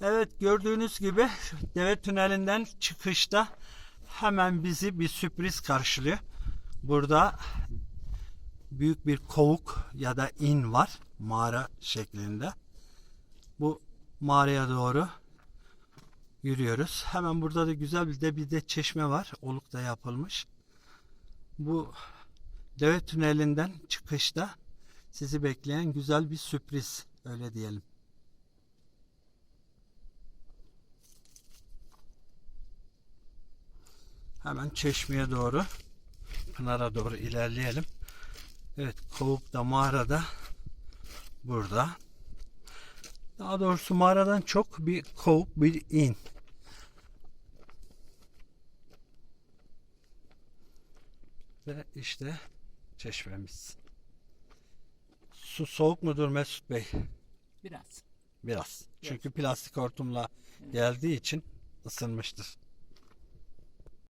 Evet gördüğünüz gibi deve tünelinden çıkışta hemen bizi bir sürpriz karşılıyor. Burada büyük bir kovuk ya da in var mağara şeklinde. Bu mağaraya doğru yürüyoruz. Hemen burada da güzel bir de bir de çeşme var. Olukta yapılmış. Bu deve tünelinden çıkışta sizi bekleyen güzel bir sürpriz öyle diyelim. Hemen çeşmeye doğru Pınar'a doğru ilerleyelim. Evet kovuk da mağarada burada. Daha doğrusu mağaradan çok bir kovuk bir in. Ve işte çeşmemiz. Su soğuk mudur Mesut Bey? Biraz. Biraz. Çünkü plastik hortumla geldiği için ısınmıştır.